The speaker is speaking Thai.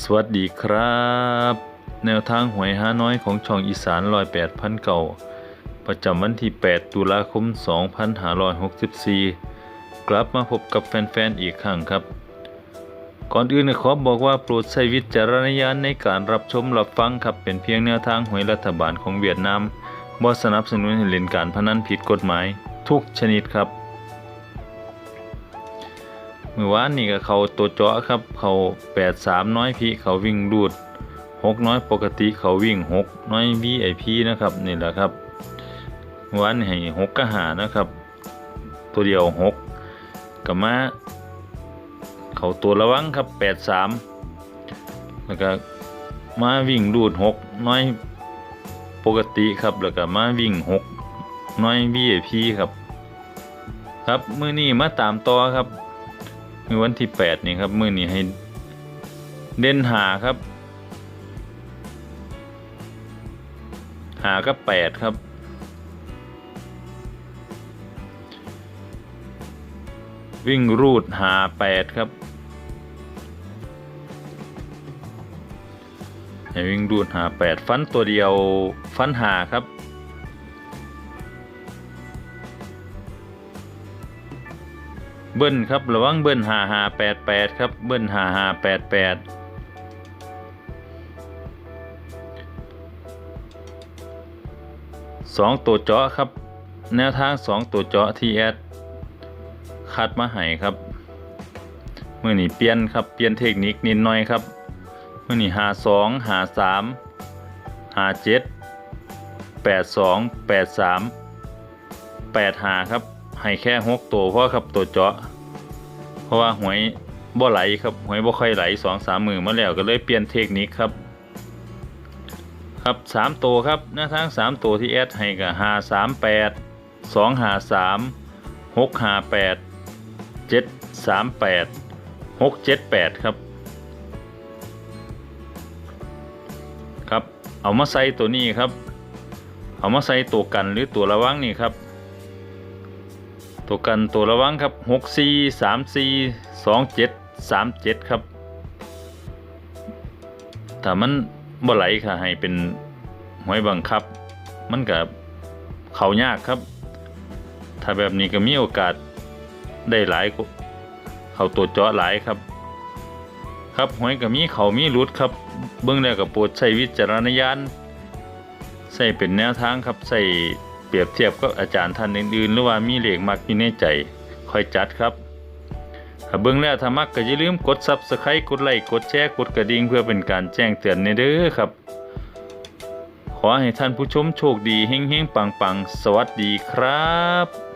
สวัสดีครับ แนวทางหวยฮาน้อยของช่องอีสานลอยแปดพันเก่า ประจำวันที่ 8 ตุลาคม 2564 กลับมาพบกับแฟน ๆ อีกครั้งครับ ก่อนอื่นขอบอกว่าโปรดใช้วิจารณญาณในการรับชมรับฟังครับ เป็นเพียงแนวทางหวยรัฐบาลของเวียดนามบ่สนับสนุนให้เล่นการพนันผิดกฎหมาย ทุกชนิดครับ มื่อวานนี่ก็เขาตัวเจาะครับ เขาแปดสามน้อยพี่เขาวิ่งรูดหกน้อยปกติเขาวิ่งหกน้อยวีไอพีนะครับนี่แหละครับวานให้หกก็หานะครับ ตัวเดียวหกกับมาเขาตัวระวังครับแปดสามแล้วก็มาวิ่งรูดหกน้อยปกติครับแล้วก็มาวิ่งหกน้อยวีไอพีครับ ครับมือนี้มาตามต่อครับ มือวันที่แปดนี่ครับ มือนี้ให้เด่นหาครับ หาก็แปดครับวิ่งรูดหาแปดครับให้วิ่งรูดหาแปดฟันตัวเดียวฟันหาครับ เบิ้ลครับระวังเบิ้ลหาหาแปดแปดครับเบิ้ลหาหาแปดแปดสองตัวเจาะครับ แนวทางสองตัวเจาะที่แอดคัดมาให้ครับเมื่อนี้เปลี่ยนครับเปลี่ยนเทคนิคนิดหน่อยครับเมื่อนี้หาสองหาสามหาเจ็ดแปดสองแปดสามแปดหาครับ ให้แค่หกตัวเพราะครับตัวเจาะ เพราะว่าหวยบ่ไหลครับหวยบ่ค่อยไหลสองสามมือมาแล้วก็เลยเปลี่ยนเทคนิคครับ ครับสามตัวครับหน้าทางสามตัวที่แอดให้กับห้าสามแปดสองห้าสามหกห้าแปดเจ็ดสามแปดหกเจ็ดแปดครับ ครับ เอามาใส่ตัวนี้ครับ เอามาใส่ตัวกันหรือตัวระวังนี่ครับ ตัวกันตัวระวังครับหกสี่สามสี่สองเจ็ดสามเจ็ดครับถ้ามันบ่ไหลค่ะให้เป็นหวยบังคับ มันกับเขายากครับ ถ้าแบบนี้ก็มีโอกาสได้หลายกว่าเขาตัวเจาะหลายครับ ครับหวยก็มีเขามีรุดครับ เบื้องแรกกับโปรดใช้วิจารณญาณใส่เป็นแนวทางครับใส่ ปรียบเทียบกับอาจารย์ท่านอื่นๆหรือว่ามีเหลขมักอยู่ในใจคอยจัดครับถ้าเบิ่งแล้วถ้ามักก็อย่าลืมกดซับสไครต์กดไลค์กดแชร์กดกระดิ่งเพื่อเป็นการแจ้งเตือนในเด้อครับ ขอให้ท่านผู้ชมโชคดีเฮงๆปังๆ สวัสดีครับ